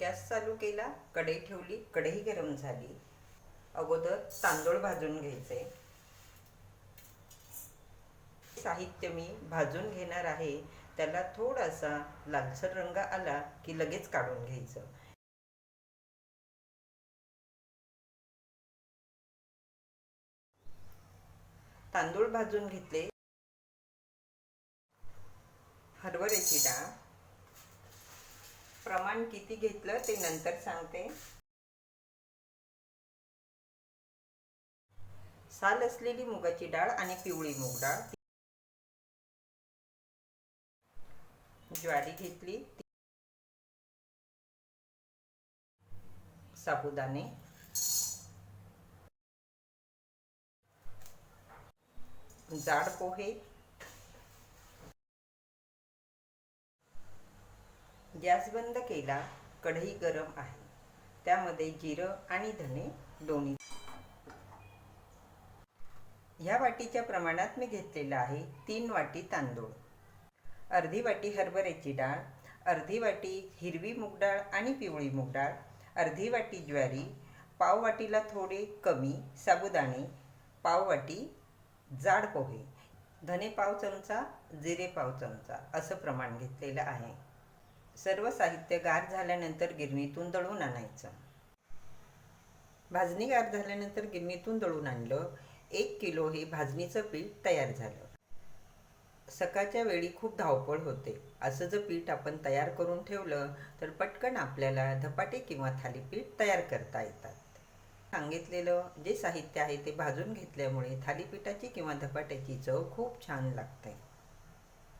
Gas चालू केला कढई ठेवली कढई गरम झाली. अगोदर तांदूळ भाजून घ्यायचे. साहित्य मी भाजून घेणार आहे. त्याला थोडासा लालसर रंग आला की लगेच काढून घ्यायचं. तांदूळ भाजून घेतले. हरभऱ्याची डाळ. प्रमाण किती घेतलं ते नंतर सांगते. साल असलेली मुगाची डाळ आणि पिवळी मूग डाळ. ज्वारी घेतली. साबुदाणे. जाड पोहे. गॅस बंद केला कढई गरम आहे. त्यामध्ये जिरं आणि धने दोन्ही. ह्या वाटीच्या प्रमाणात मी घेतलेलं आहे तीन वाटी तांदूळ. अर्धी वाटी हरभऱ्याची डाळ अर्धी वाटी हिरवी मूग डाळ आणि पिवळी मूग डाळ अर्धी वाटी ज्वारी पाव वाटीला थोडे कमी साबुदाणे पाव वाटी जाड पोहे धने पाव चमचा जिरे पाव चमचा असं प्रमाण घेतलेलं आहे. सर्व साहित्य गार झाल्यानंतर गिरणीतून दळून आणायचं. भाजणी गार झाल्यानंतर गिरणीतून दळून आणलं. एक किलो हे भाजणीचं पीठ तयार झालं. सकाळच्या वेळी खूप धावपळ होते. असं जर पीठ आपण तयार करून ठेवलं तर पटकन आपल्याला धपाटे किंवा थालीपीठ तयार करता येतात. सांगितलेलं जे साहित्य आहे ते भाजून घेतल्यामुळे थालीपीठाची किंवा धपाट्याची चव खूप छान लागते.